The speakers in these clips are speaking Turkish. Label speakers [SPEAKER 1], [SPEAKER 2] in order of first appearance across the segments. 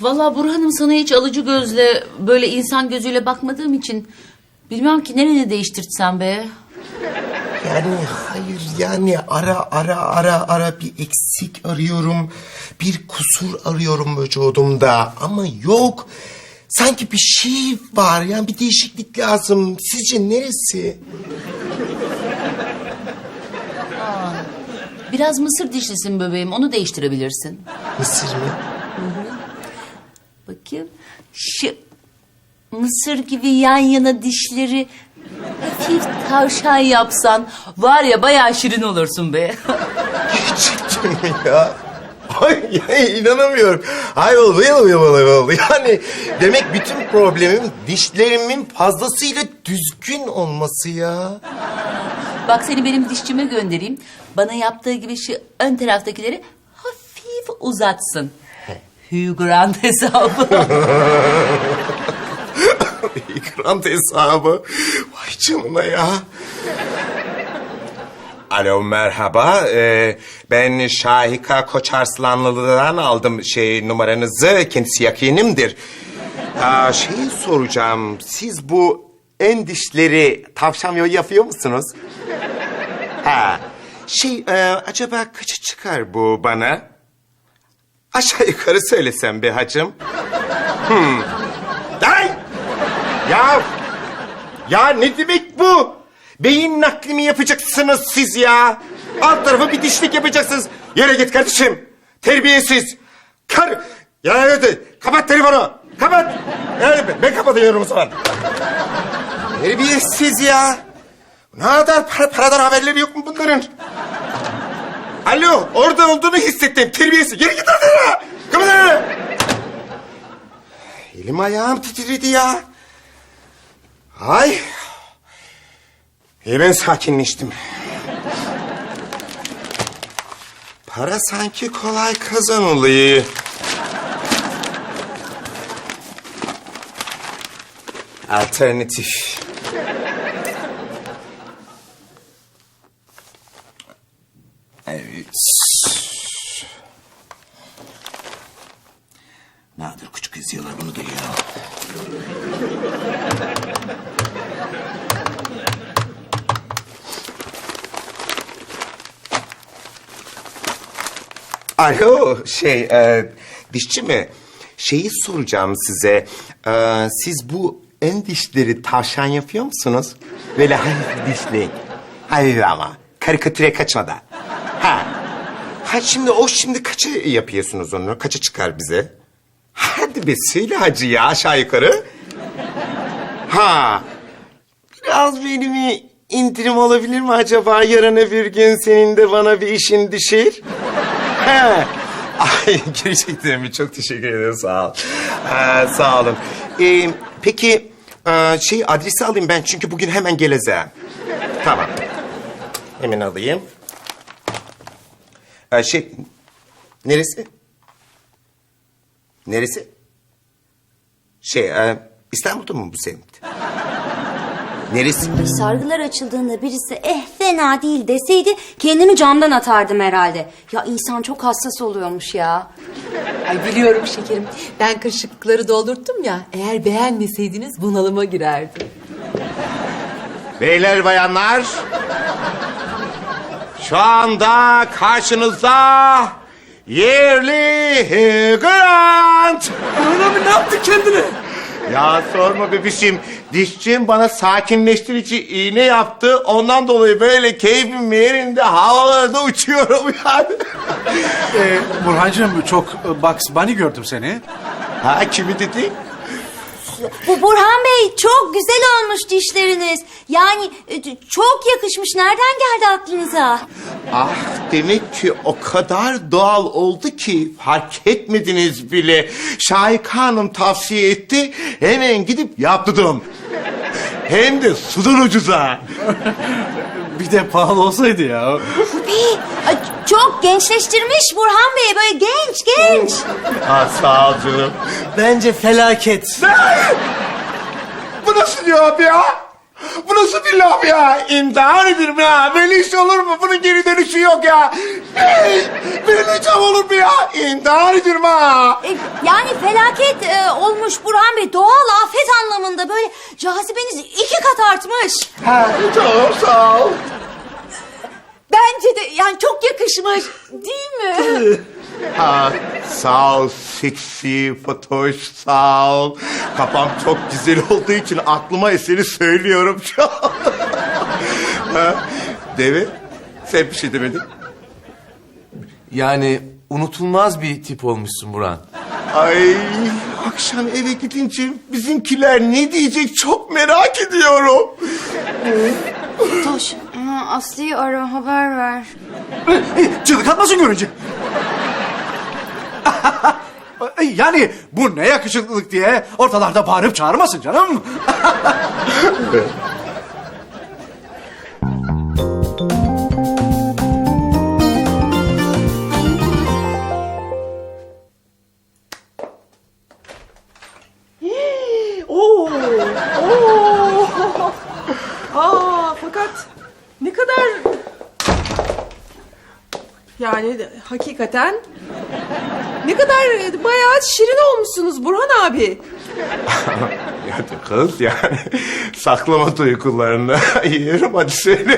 [SPEAKER 1] Vallahi Burhan'ım sana hiç alıcı gözle böyle insan gözüyle bakmadığım için bilmem ki nereni değiştirtsem be.
[SPEAKER 2] Yani hayır yani ara ara ara ara bir eksik arıyorum. Bir kusur arıyorum vücudumda ama yok. Sanki bir şey var yani bir değişiklik lazım. Sizce neresi?
[SPEAKER 1] Biraz mısır dişlisin bebeğim onu değiştirebilirsin.
[SPEAKER 2] Mısır mı?
[SPEAKER 1] Bakayım. Şu mısır gibi yan yana dişleri hafif tavşan yapsan var ya bayağı şirin olursun be.
[SPEAKER 2] Gerçekten mi ya? Ay ya inanamıyorum. Ay oldu oldu Yani demek bütün problemim dişlerimin fazlasıyla düzgün olması ya.
[SPEAKER 1] Bak seni benim dişçime göndereyim. Bana yaptığı gibi şu ön taraftakileri hafif uzatsın. Hugh Grant hesabı.
[SPEAKER 2] Ekran hesabı. Vay canına ya. Alo merhaba. Ee, ben Şahika Koçarslanlı'dan aldım şey numaranızı. Kendisi yakinimdir. Aa, şeyi soracağım. Siz bu en dişleri tavşan yolu yapıyor musunuz? Ha. Şey e, acaba kaça çıkar bu bana? Aşağı yukarı söylesem be hacım. Hmm. Ay! Ya! Ya ne demek bu? Beyin nakli mi yapacaksınız siz ya? Alt tarafı bir dişlik yapacaksınız. Yere git kardeşim. Terbiyesiz. Kar... Ya evet, kapat telefonu. Kapat. Yani ben, kapatıyorum o zaman. Terbiyesiz ya. Ne kadar para, paradan haberleri yok mu bunların? Alo, orada olduğunu hissettim. Terbiyesiz. Geri git oradan. Kapat. Elim ayağım titredi ya. Ay. Hemen sakinleştim. Para sanki kolay kazanılıyor. Alternatif. Evet. Nadir küçük izliyorlar bunu da ya. Alo, şey, e, dişçi mi? Şeyi soracağım size. E, siz bu en dişleri tavşan yapıyor musunuz? Böyle hafif dişli. Hayır ama, karikatüre kaçmadan. Ha. Ha şimdi o şimdi kaça yapıyorsunuz onu? Kaça çıkar bize? Hadi be söyle hacı ya aşağı yukarı. Ha. Biraz benim indirim olabilir mi acaba? Yarın öbür gün senin de bana bir işin düşer. He. Ay gerçekten mi? Çok teşekkür ederim. Sağ ol. Ee, sağ olun. Ee, peki e, şey adresi alayım ben çünkü bugün hemen geleceğim. Tamam. Hemen alayım. Şey neresi? Neresi? Şey e, İstanbul'da mı bu semt? Neresi?
[SPEAKER 3] Sargılar açıldığında birisi eh fena değil deseydi kendimi camdan atardım herhalde. Ya insan çok hassas oluyormuş ya.
[SPEAKER 4] Ay biliyorum şekerim. Ben kırışıklıkları doldurttum ya. Eğer beğenmeseydiniz bunalıma girerdim.
[SPEAKER 2] Beyler bayanlar. Şu anda karşınızda yerli Grant.
[SPEAKER 5] Burhan abi ne yaptı kendine?
[SPEAKER 2] Ya sorma bebişim. Dişçim bana sakinleştirici iğne yaptı. Ondan dolayı böyle keyfim yerinde havalarda uçuyorum yani.
[SPEAKER 5] Ee, Burhancığım çok e, Bugs Bunny gördüm seni.
[SPEAKER 2] ha kimi dedi?
[SPEAKER 3] Bu Burhan Bey çok güzel olmuş dişleriniz. Yani e, çok yakışmış. Nereden geldi aklınıza?
[SPEAKER 2] Ah demek ki o kadar doğal oldu ki fark etmediniz bile. Şahika Hanım tavsiye etti. Hemen gidip yaptırdım. Hem de sudan ucuza.
[SPEAKER 5] Bir de pahalı olsaydı ya.
[SPEAKER 3] Bey, çok gençleştirmiş Burhan Bey. Böyle genç genç.
[SPEAKER 2] Ha sağ ol canım.
[SPEAKER 5] Bence felaket.
[SPEAKER 2] Bu nasıl cevap ya? Bu nasıl bir laf ya? İmtihan ederim ya. Böyle iş olur mu? Bunun geri dönüşü yok ya. Hey, benim hocam olur mu ya? İmtihan ederim ha.
[SPEAKER 3] E, yani felaket e, olmuş Burhan Bey. Doğal afet anlamında böyle cazibeniz iki kat artmış.
[SPEAKER 2] Ha, çok sağ ol.
[SPEAKER 4] Bence de yani çok yakışmış değil mi?
[SPEAKER 2] Ha, sağ ol seksi Fatoş sağ ol. Kafam çok güzel olduğu için aklıma eseri söylüyorum şu an. ha, Deve sen bir şey demedin.
[SPEAKER 6] Yani unutulmaz bir tip olmuşsun Burhan.
[SPEAKER 2] Ay akşam eve gidince bizimkiler ne diyecek çok merak ediyorum.
[SPEAKER 3] Toş, Aslı'yı ara haber ver.
[SPEAKER 5] Çığlık atmasın görünce. yani bu ne yakışıklılık diye ortalarda bağırıp çağırmasın canım.
[SPEAKER 7] hakikaten ne kadar bayağı şirin olmuşsunuz Burhan abi.
[SPEAKER 2] Ya kız yani saklama duygularını yiyorum hadi söyle.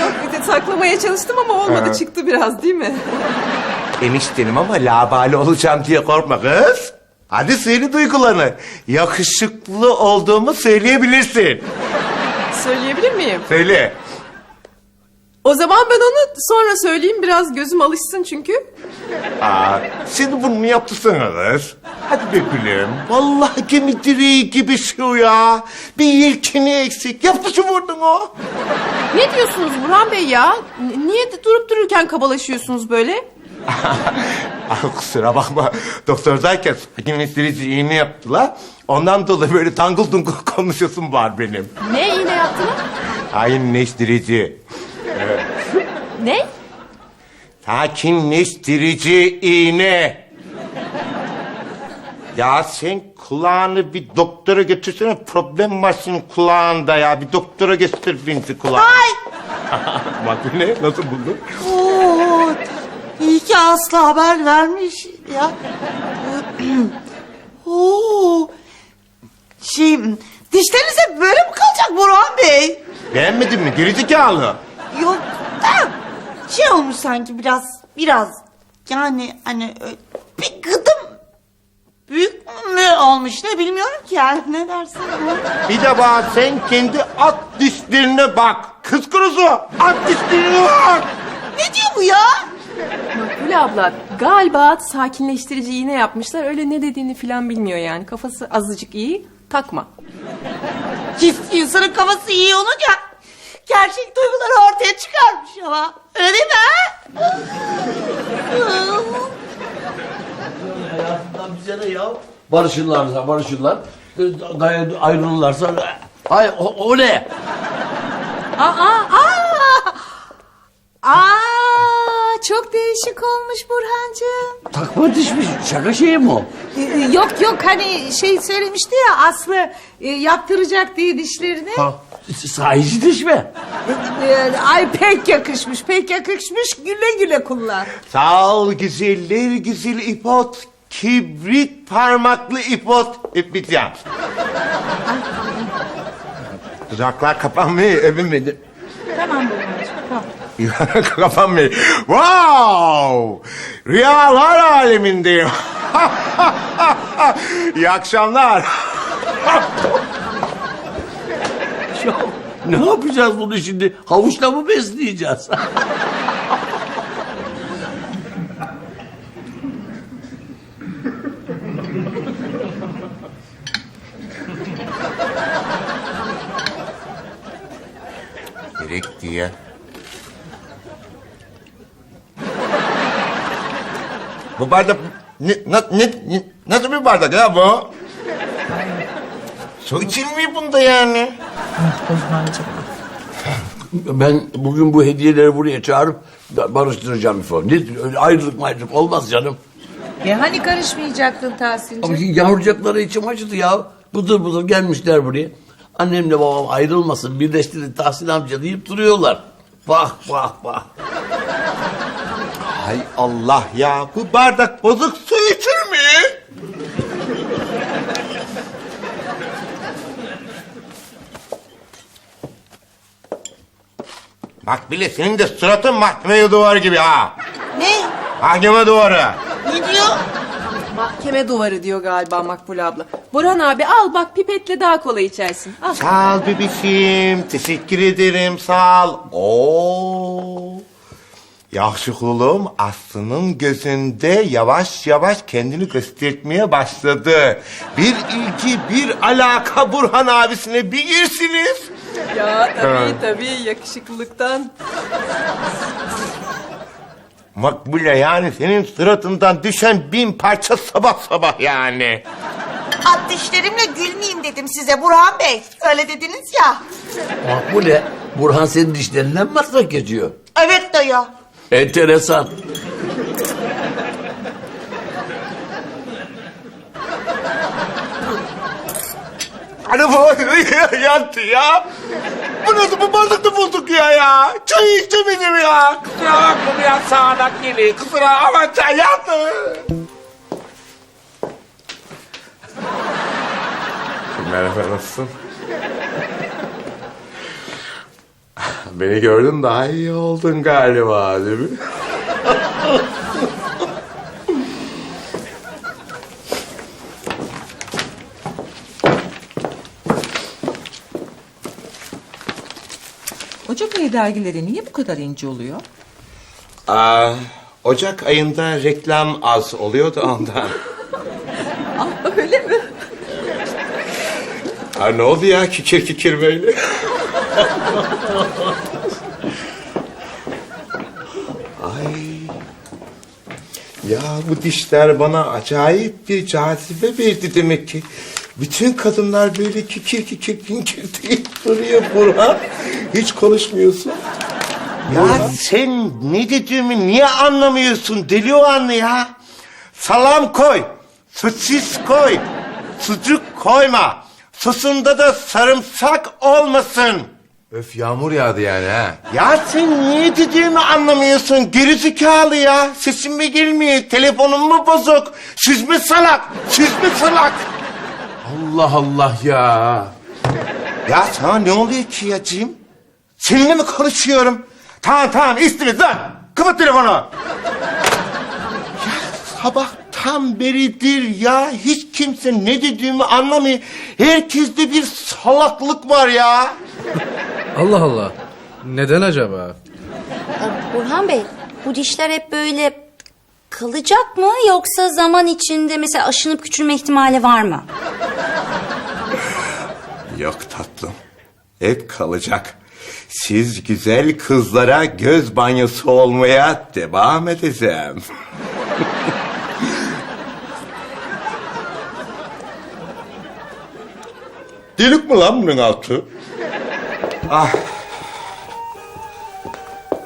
[SPEAKER 7] Yok bir de saklamaya çalıştım ama olmadı çıktı biraz değil mi?
[SPEAKER 2] Eniştenim ama labali olacağım diye korkma kız. Hadi söyle duygularını. Yakışıklı olduğumu söyleyebilirsin.
[SPEAKER 7] Söyleyebilir miyim?
[SPEAKER 2] Söyle.
[SPEAKER 7] O zaman ben onu sonra söyleyeyim biraz gözüm alışsın çünkü.
[SPEAKER 2] Aa, sen bunu kız? Hadi be gülüm. Vallahi gemi direği gibi şu ya. Bir yelkeni eksik. Yaptı şu vurdun o.
[SPEAKER 7] Ne diyorsunuz Burhan Bey ya? N- Niye de durup dururken kabalaşıyorsunuz böyle?
[SPEAKER 2] Kusura bakma. Doktordayken sakinleştirici iğne yaptılar. Ondan dolayı böyle tangıl tungul konuşuyorsun var benim.
[SPEAKER 7] Ne iğne yaptınız?
[SPEAKER 2] Sakinleştirici.
[SPEAKER 7] Ne?
[SPEAKER 2] Sakinleştirici iğne. Ya sen kulağını bir doktora götürsene. Problem var senin kulağında ya. Bir doktora götür binti kulağını. Ay! Bak ne? Nasıl buldun?
[SPEAKER 8] Oo, iyi ki Aslı haber vermiş ya. Oo, şey, dişleriniz hep böyle mi kalacak Burhan Bey?
[SPEAKER 2] Beğenmedin mi? Gerizekalı.
[SPEAKER 8] Yok da şey olmuş sanki biraz, biraz yani hani bir gıdım büyük mü olmuş ne bilmiyorum ki yani ne dersin?
[SPEAKER 2] Bir de bak sen kendi at dişlerine bak. Kız kurusu. At dişlerine bak.
[SPEAKER 8] Ne diyor bu ya?
[SPEAKER 7] Makbule abla galiba sakinleştirici iğne yapmışlar. Öyle ne dediğini falan bilmiyor yani. Kafası azıcık iyi. Takma.
[SPEAKER 8] His insanın kafası iyi olunca gerçek duyguları ortaya çıkarmış ama. Öyle değil mi ha?
[SPEAKER 9] Hayatından bize ne ya? Barışırlarsa barışırlar. e, Gayet ayrılırlarsa... Ay o, o ne?
[SPEAKER 4] Aa, aa, aa, çok değişik olmuş Burhancığım.
[SPEAKER 9] Takma dişmiş. Şaka şeyi mi o?
[SPEAKER 4] Ee, Yok yok hani şey söylemişti ya Aslı e, yaptıracak diye dişlerini.
[SPEAKER 9] Ha, sahici diş mi?
[SPEAKER 4] Ee, Ay pek yakışmış pek yakışmış güle güle kullan.
[SPEAKER 2] Sağ ol güzeller güzel ipot. Kibrit parmaklı ipot. İpmiteceğim. Dudaklar kapanmıyor övünmedi.
[SPEAKER 8] Tamam Burhan'cığım tamam.
[SPEAKER 2] kapanmıyor. Wow! Rüyalar alemindeyim. İyi akşamlar.
[SPEAKER 9] Ya, ne yapacağız bunu şimdi? Havuçla mı besleyeceğiz?
[SPEAKER 2] Gerek diye. Bu bardak ne, na- ne, ne- nasıl bir bardak ya bu? Su içilmiyor bunda yani.
[SPEAKER 9] Ben bugün bu hediyeleri buraya çağırıp da- barıştıracağım falan. Ne, öyle ayrılık mayrılık olmaz canım.
[SPEAKER 4] Ya hani karışmayacaktın Tahsin'cim?
[SPEAKER 9] Ama yavrucakları içim acıdı ya. Bıdır bıdır gelmişler buraya. Annemle babam ayrılmasın, birleştirin Tahsin amca deyip duruyorlar. Bak bak bak.
[SPEAKER 2] Hay Allah ya bu bardak bozuk su içir mi? Bak bile senin de suratın mahkeme duvarı gibi ha.
[SPEAKER 8] Ne?
[SPEAKER 2] Mahkeme duvarı.
[SPEAKER 8] Ne diyor?
[SPEAKER 7] Mahkeme duvarı diyor galiba Makbule abla. Burhan abi al bak pipetle daha kolay içersin. Al.
[SPEAKER 2] Sağ ol bebişim. Teşekkür ederim sağ ol. Oo. Yakışıklılığım Aslı'nın gözünde yavaş yavaş kendini göstermeye başladı. Bir ilgi, bir alaka Burhan abisine bir girsiniz.
[SPEAKER 7] Ya tabii tabii yakışıklılıktan.
[SPEAKER 2] Makbule yani senin suratından düşen bin parça sabah sabah yani.
[SPEAKER 8] At dişlerimle gülmeyeyim dedim size Burhan Bey. Öyle dediniz ya.
[SPEAKER 9] Makbule, Burhan senin dişlerinden mi geçiyor?
[SPEAKER 8] Evet dayı.
[SPEAKER 9] Enteresan.
[SPEAKER 2] Hani bu yattı ya. Bu nasıl bu bardakta bulduk ya ya. Çay içemedim ya. Kusura bakma ya sağanak geliyor. Kusura ama çay yattı.
[SPEAKER 6] Merhaba nasılsın? Beni gördün daha iyi oldun galiba değil mi?
[SPEAKER 10] Ayı dergileri niye bu kadar ince oluyor?
[SPEAKER 2] Aa, Ocak ayında reklam az oluyordu ondan.
[SPEAKER 10] Öyle mi?
[SPEAKER 2] Ha, ne oldu ya kikir kikir böyle? Ay. Ya bu dişler bana acayip bir cazibe verdi demek ki. Bütün kadınlar böyle kikir kikir kinkir deyip duruyor Burhan. Hiç konuşmuyorsun. Ya sen ne dediğimi niye anlamıyorsun deli o anne ya? Salam koy, sosis koy, sucuk koyma. Sosunda da sarımsak olmasın.
[SPEAKER 6] Öf yağmur yağdı yani ha.
[SPEAKER 2] Ya sen niye dediğimi anlamıyorsun gerizekalı ya. Sesim mi gelmiyor, telefonum mu bozuk? Siz mi salak, siz mi salak?
[SPEAKER 6] Allah Allah ya.
[SPEAKER 2] Ya sana ne oluyor ki yacığım? Seninle mi konuşuyorum? Tamam tamam istiniz lan. Kapat telefonu. Ya sabahtan beridir ya hiç kimse ne dediğimi anlamıyor. Herkeste bir salaklık var ya.
[SPEAKER 11] Allah Allah. Neden acaba?
[SPEAKER 3] Burhan Bey bu dişler hep böyle kalacak mı yoksa zaman içinde mesela aşınıp küçülme ihtimali var mı?
[SPEAKER 2] Yok tatlım. Hep kalacak. Siz güzel kızlara göz banyosu olmaya devam edeceğim. Delik mi lan bunun altı? Ah.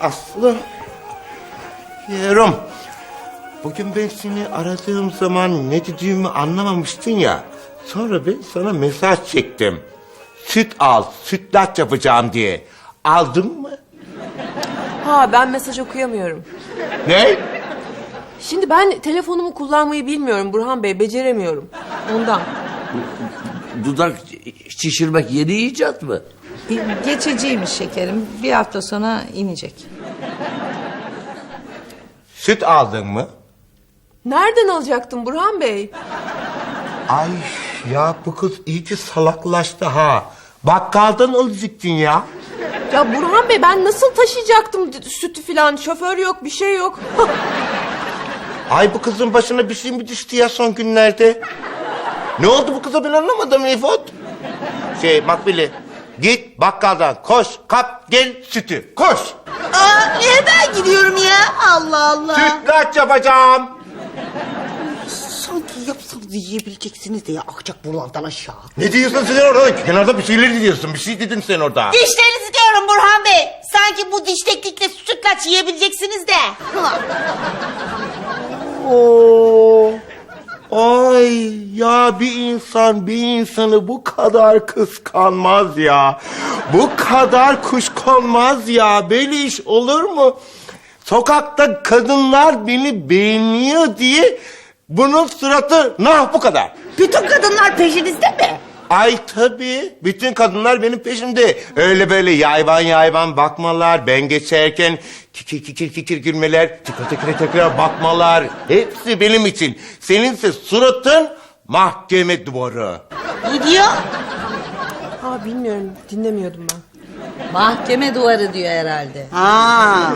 [SPEAKER 2] Aslı. Yerim. Bugün ben seni aradığım zaman ne dediğimi anlamamıştın ya. Sonra ben sana mesaj çektim. Süt al, sütlaç yapacağım diye. Aldın mı?
[SPEAKER 7] Ha ben mesaj okuyamıyorum.
[SPEAKER 2] Ne?
[SPEAKER 7] Şimdi ben telefonumu kullanmayı bilmiyorum Burhan Bey beceremiyorum. Ondan.
[SPEAKER 9] Dudak şişirmek yeni icat mı?
[SPEAKER 10] Geçiciymiş şekerim. Bir hafta sonra inecek.
[SPEAKER 2] Süt aldın mı?
[SPEAKER 7] Nereden alacaktım Burhan Bey?
[SPEAKER 2] Ay ya bu kız iyice salaklaştı ha. Bakkaldan alacaktın ya.
[SPEAKER 7] Ya Burhan Bey ben nasıl taşıyacaktım sütü filan? Şoför yok bir şey yok.
[SPEAKER 2] Ay bu kızın başına bir şey mi düştü ya son günlerde? Ne oldu bu kıza ben anlamadım Efot. Şey Makbili git bakkaldan koş kap gel sütü koş.
[SPEAKER 8] Aa, niye ben gidiyorum ya? Allah Allah.
[SPEAKER 2] Sütlaç yapacağım.
[SPEAKER 8] Yapsanız yiyebileceksiniz de ya akacak buralardan aşağı.
[SPEAKER 2] Ne diyorsun sen orada? Kenarda bir şeyler diyorsun. Bir şey dedin sen orada.
[SPEAKER 8] Dişlerinizi diyorum Burhan Bey. Sanki bu diş teknikle sütlaç yiyebileceksiniz de.
[SPEAKER 2] Oo. Ay ya bir insan bir insanı bu kadar kıskanmaz ya. Bu kadar kuşkonmaz ya. Böyle iş olur mu? Sokakta kadınlar beni beğeniyor diye bunun suratı nah bu kadar.
[SPEAKER 8] Bütün kadınlar peşinizde mi?
[SPEAKER 2] Ay tabii. Bütün kadınlar benim peşimde. Öyle böyle yayvan yayvan bakmalar. Ben geçerken kikir kikir kikir gülmeler. Tıkır tıkır tıkır bakmalar. Hepsi benim için. Seninse suratın mahkeme duvarı.
[SPEAKER 8] Ne diyor?
[SPEAKER 7] Ha bilmiyorum dinlemiyordum ben.
[SPEAKER 10] Mahkeme duvarı diyor herhalde.
[SPEAKER 8] Ha.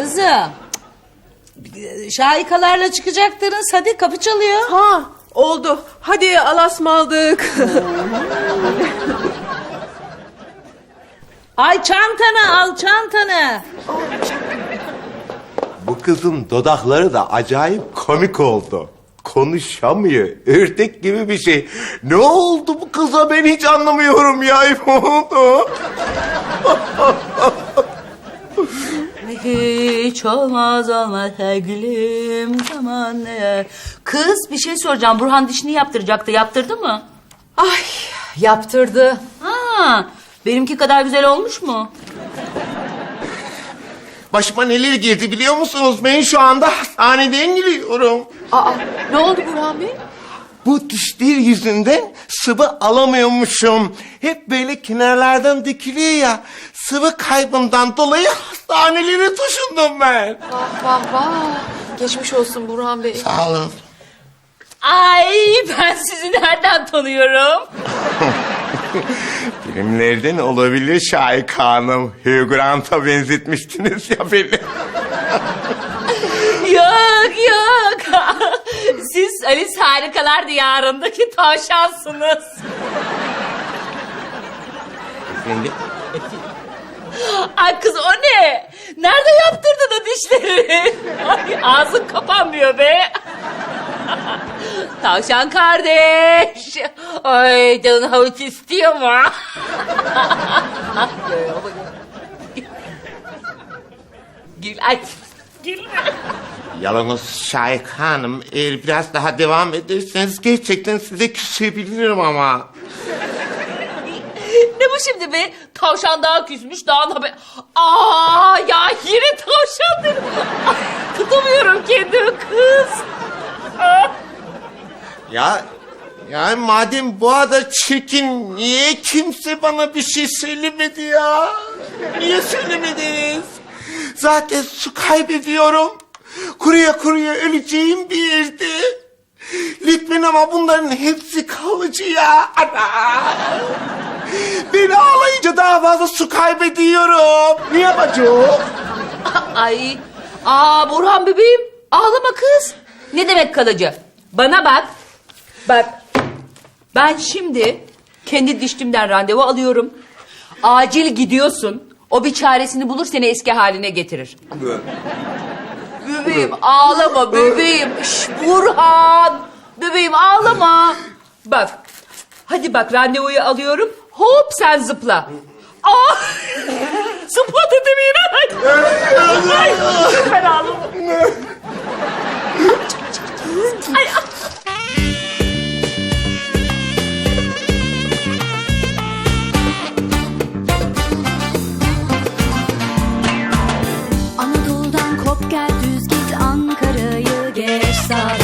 [SPEAKER 10] Kızım. Şahikalarla çıkacaktınız. Hadi kapı çalıyor.
[SPEAKER 7] Ha oldu. Hadi alasmaldık.
[SPEAKER 10] Ay çantanı al çantanı.
[SPEAKER 2] Bu kızın dudakları da acayip komik oldu. Konuşamıyor. Ördek gibi bir şey. Ne oldu bu kıza ben hiç anlamıyorum ya. Ne oldu?
[SPEAKER 1] Hiç olmaz olmaz sevgilim zaman ne? Kız bir şey soracağım. Burhan dişini yaptıracaktı. Yaptırdı mı?
[SPEAKER 4] Ay yaptırdı.
[SPEAKER 1] Ha, benimki kadar güzel olmuş mu?
[SPEAKER 2] Başıma neler girdi biliyor musunuz? Ben şu anda hastaneden geliyorum.
[SPEAKER 4] Aa ne oldu Burhan Bey?
[SPEAKER 2] Bu dişler yüzünden sıvı alamıyormuşum. Hep böyle kenarlardan dikiliyor ya. Sıvı kaybından dolayı hastanelere taşındım ben.
[SPEAKER 4] Vah vah vah. Geçmiş olsun Burhan Bey.
[SPEAKER 2] Sağ olun.
[SPEAKER 1] Ay ben sizi nereden tanıyorum?
[SPEAKER 2] Filmlerden olabilir Şahika Hanım. Hugh Grant'a benzetmiştiniz ya beni.
[SPEAKER 1] yok yok. Siz Alice Harikalar Diyarı'ndaki tavşansınız.
[SPEAKER 2] Efendim?
[SPEAKER 1] Ay kız o ne? Nerede yaptırdın o dişleri? Ay ağzın kapanmıyor be. Tavşan kardeş. Ay canın havuç istiyor mu? Gül ay. Gül.
[SPEAKER 2] Yalnız Şahika Hanım eğer biraz daha devam ederseniz gerçekten size küsebilirim ama.
[SPEAKER 1] Ne bu şimdi be? Tavşan daha küsmüş daha da. Aa ya yine tavşan dedim. Tutamıyorum kendimi kız.
[SPEAKER 2] Ya ya madem bu ada çirkin niye kimse bana bir şey söylemedi ya? Niye söylemediniz? Zaten su kaybediyorum. Kuruya kuruya öleceğim bir yerde. Lütfen ama bunların hepsi kalıcı ya. Ana. Ben ağlayınca daha fazla su kaybediyorum. Ne yapacağım?
[SPEAKER 1] Ay. Aa Burhan bebeğim ağlama kız. Ne demek kalıcı? Bana bak. Bak. Ben şimdi kendi diştimden randevu alıyorum. Acil gidiyorsun. O bir çaresini bulur seni eski haline getirir. bebeğim ağlama bebeğim. Şş, Burhan. Bebeğim ağlama. Bak. Hadi bak randevuyu alıyorum. Hop sen zıpla. Aa! zıpla dedim yine. Ay, çok. Ay. Ah! Anadolu'dan kop gel düz git Ankara'yı geç sağ